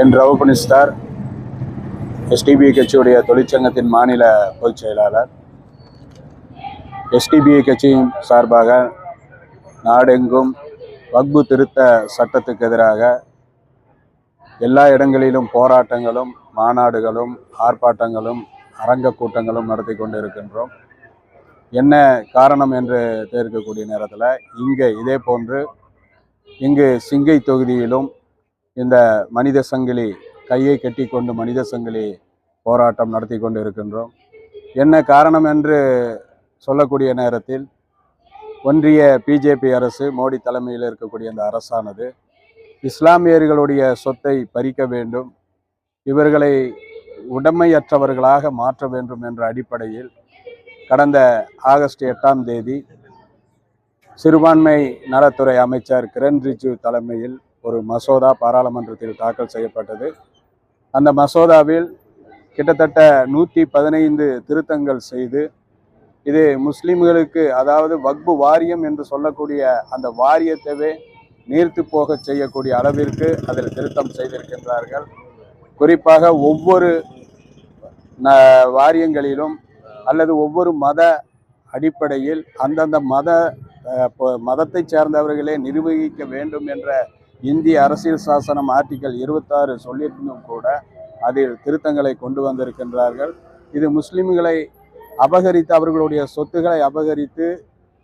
என் ரவுபனி star SDPI கட்சியுடைய தொழிற்சங்கத்தின் மாநில பொதுச் செயலாளர். எஸ்டிபிஐ கட்சியின் சார்பாக நாடெங்கும் வக்பு திருத்த சட்டத்துக்கு எதிராக எல்லா இடங்களிலும் போராட்டங்களும் மாநாடுகளும் ஆர்ப்பாட்டங்களும் அரங்க கூட்டங்களும் நடத்தி கொண்டு இருக்கின்றோம் என்ன காரணம் என்று தெரிவிக்கக்கூடிய நேரத்தில் இங்கே இதே போன்று இங்கு சிங்கை தொகுதியிலும் இந்த மனித சங்கிலி கையை கட்டி கொண்டு மனித சங்கிலி போராட்டம் நடத்தி கொண்டு இருக்கின்றோம் என்ன காரணம் என்று சொல்லக்கூடிய நேரத்தில் ஒன்றிய பிஜேபி அரசு மோடி தலைமையில் இருக்கக்கூடிய அந்த அரசானது இஸ்லாமியர்களுடைய சொத்தை பறிக்க வேண்டும் இவர்களை உடமையற்றவர்களாக மாற்ற வேண்டும் என்ற அடிப்படையில் கடந்த ஆகஸ்ட் எட்டாம் தேதி சிறுபான்மை நலத்துறை அமைச்சர் கிரண் ரிஜிஜு தலைமையில் ஒரு மசோதா பாராளுமன்றத்தில் தாக்கல் செய்யப்பட்டது. அந்த மசோதாவில் கிட்டத்தட்ட நூற்றி பதினைந்து திருத்தங்கள் செய்து இது முஸ்லிம்களுக்கு அதாவது வக்பு வாரியம் என்று சொல்லக்கூடிய அந்த வாரியத்தவே நீர்த்து போக செய்யக்கூடிய அளவிற்கு அதில் திருத்தம் செய்திருக்கின்றார்கள். குறிப்பாக ஒவ்வொரு ந- வாரியங்களிலும் அல்லது ஒவ்வொரு மத அடிப்படையில் அந்தந்த மத அஹ், மதத்தைச் சேர்ந்தவர்களே நிர்வகிக்க வேண்டும் என்ற இந்திய அரசியல் சாசனம் ஆர்டிக்கல் இருபத்தாறு சொல்லியிருந்தும் கூட அதில் திருத்தங்களை கொண்டு வந்திருக்கின்றார்கள். இது முஸ்லிம்களை அபகரித்து அவர்களுடைய சொத்துக்களை அபகரித்து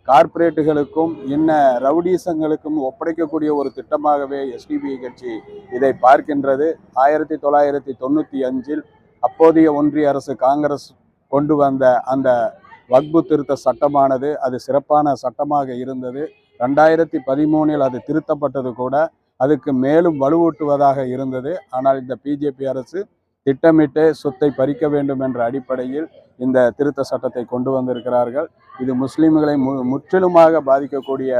கார்ப்பரேட்டுகளுக்கும் இன்ன ரவுடீசங்களுக்கும் ஒப்படைக்கக்கூடிய ஒரு திட்டமாகவே எஸ்டிபிஐ கட்சி இதை பார்க்கின்றது. ஆயிரத்தி தொள்ளாயிரத்தி தொண்ணூற்றி அஞ்சில் அப்போதைய ஒன்றிய அரசு காங்கிரஸ் கொண்டு வந்த அந்த வக்பு திருத்த சட்டமானது அது சிறப்பான சட்டமாக இருந்தது. ரெண்டாயிரத்தி பதிமூணில் அது திருத்தப்பட்டது கூட அதுக்கு மேலும் வலுவூட்டுவதாக இருந்தது. ஆனால் இந்த பிஜேபி அரசு திட்டமிட்டு சொத்தை பறிக்க வேண்டும் என்ற அடிப்படையில் இந்த திருத்த சட்டத்தை கொண்டு வந்திருக்கிறார்கள். இது முஸ்லீம்களை மு முற்றிலுமாக பாதிக்கக்கூடிய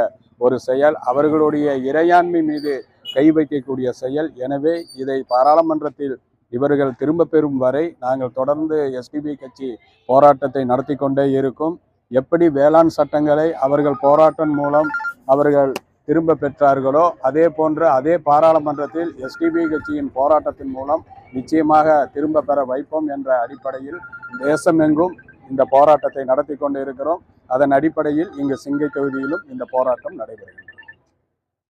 ஒரு செயல். அவர்களுடைய இறையாண்மை மீது கை வைக்கக்கூடிய செயல். எனவே இதை பாராளுமன்றத்தில் இவர்கள் திரும்ப பெறும் வரை நாங்கள் தொடர்ந்து எஸ்டிபி கட்சி போராட்டத்தை நடத்தி கொண்டே இருக்கும். எப்படி வேளாண் சட்டங்களை அவர்கள் போராட்டம் மூலம் அவர்கள் திரும்ப பெற்றார்களோ அதே போன்று அதே பாராளுமன்றத்தில் எஸ்டிபி கட்சியின் போராட்டத்தின் மூலம் நிச்சயமாக திரும்ப பெற வைப்போம் என்ற அடிப்படையில் தேசமெங்கும் இந்த போராட்டத்தை நடத்தி கொண்டு இருக்கிறோம் அதன் அடிப்படையில் இங்கு சிங்கை தொகுதியிலும் இந்த போராட்டம் நடைபெறுகிறது.